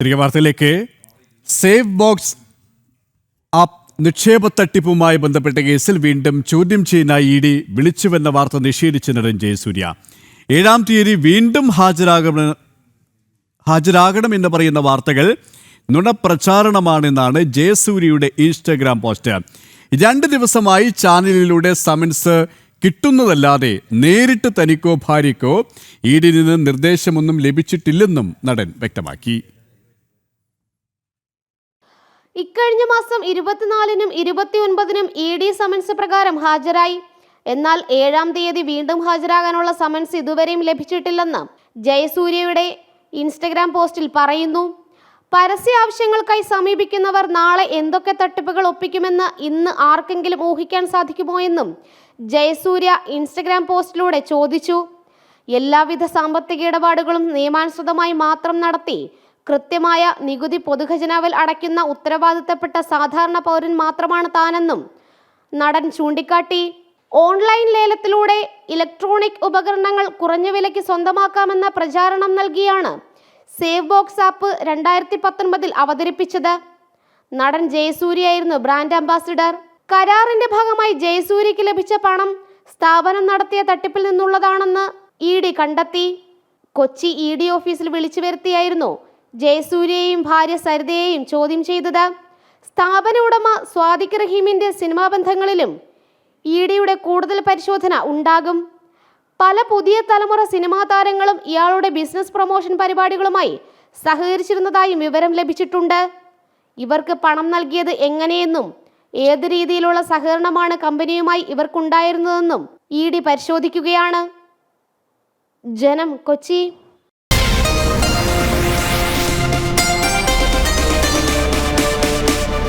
തിരികെ വാർത്തയിലേക്ക്. Safe box app നിക്ഷേപ തട്ടിപ്പുമായി ബന്ധപ്പെട്ട കേസിൽ വീണ്ടും ചോദ്യം ചെയ്യാനായി ഇ ഡി വിളിച്ചുവെന്ന വാർത്ത നിഷേധിച്ച നടൻ ജയസൂര്യ. ഏഴാം തീയതി വീണ്ടും ഹാജരാകണം എന്ന് പറയുന്ന വാർത്തകൾ നുണപ്രചാരണമാണെന്നാണ് ജയസൂര്യയുടെ ഇൻസ്റ്റഗ്രാം പോസ്റ്റ്. രണ്ട് ദിവസമായി ചാനലിലൂടെ സമൻസ് കിട്ടുന്നതല്ലാതെ നേരിട്ട് തനിക്കോ ഭാര്യയ്ക്കോ ഈടി നിന്ന് നിർദ്ദേശമൊന്നും ലഭിച്ചിട്ടില്ലെന്നും നടൻ വ്യക്തമാക്കി. ഇക്കഴിഞ്ഞ മാസം ഇരുപത്തിനാലിനും ഇരുപത്തിയൊൻപതിനും ഇ ഡി സമൻസ് പ്രകാരം ഹാജരായി. എന്നാൽ ഏഴാം തീയതി വീണ്ടും ഹാജരാകാനുള്ള സമൻസ് ഇതുവരെയും ലഭിച്ചിട്ടില്ലെന്ന് ജയസൂര്യയുടെ ഇൻസ്റ്റഗ്രാം പോസ്റ്റിൽ പറയുന്നു. പരസ്യ ആവശ്യങ്ങൾക്കായി സമീപിക്കുന്നവർ നാളെ എന്തൊക്കെ തട്ടിപ്പുകൾ ഒപ്പിക്കുമെന്ന് ഇന്ന് ആർക്കെങ്കിലും ഊഹിക്കാൻ സാധിക്കുമോ എന്നും ജയസൂര്യ ഇൻസ്റ്റഗ്രാം പോസ്റ്റിലൂടെ ചോദിച്ചു. എല്ലാവിധ സാമ്പത്തിക ഇടപാടുകളും നിയമാനുസൃതമായി മാത്രം നടത്തി കൃത്യമായ നികുതി പൊതുഖജനാവിൽ അടയ്ക്കുന്ന ഉത്തരവാദിത്തപ്പെട്ട സാധാരണ പൗരൻ മാത്രമാണ് താനെന്നും നടൻ ചൂണ്ടിക്കാട്ടി ഓൺലൈൻ ലേലത്തിലൂടെ ഇലക്ട്രോണിക് ഉപകരണങ്ങൾ കുറഞ്ഞ വിലയ്ക്ക് സ്വന്തമാക്കാമെന്ന പ്രചാരണം നൽകിയാണ് സേവ് ബോക്സ് ആപ്പ് രണ്ടായിരത്തി പത്തൊൻപതിൽ അവതരിപ്പിച്ചത്. നടൻ ജയസൂര്യയായിരുന്നു ബ്രാൻഡ് അംബാസിഡർ. കരാറിന്റെ ഭാഗമായി ജയസൂര്യയ്ക്ക് ലഭിച്ച പണം സ്ഥാപനം നടത്തിയ തട്ടിപ്പിൽ നിന്നുള്ളതാണെന്ന് ഇ ഡി കണ്ടെത്തി. കൊച്ചി ഇ ഡി ഓഫീസിൽ വിളിച്ചു വരുത്തിയായിരുന്നു ജയസൂര്യയെയും ഭാര്യ സരിതയെയും ചോദ്യം ചെയ്തത് സ്ഥാപന ഉടമ സ്വാദിഖ് റഹീമിന്റെ സിനിമാ ബന്ധങ്ങളിലും ഇ ഡിയുടെ കൂടുതൽ പരിശോധന ഉണ്ടാകും. പല പുതിയ തലമുറ സിനിമാ താരങ്ങളും ഇയാളുടെ ബിസിനസ് പ്രൊമോഷൻ പരിപാടികളുമായി സഹകരിച്ചിരുന്നതായും വിവരം ലഭിച്ചിട്ടുണ്ട്. ഇവർക്ക് പണം നൽകിയത് എങ്ങനെയെന്നും ഏത് രീതിയിലുള്ള സഹകരണമാണ് കമ്പനിയുമായി ഇവർക്കുണ്ടായിരുന്നതെന്നും ഇ ഡി പരിശോധിക്കുകയാണ്. ജനം കൊച്ചി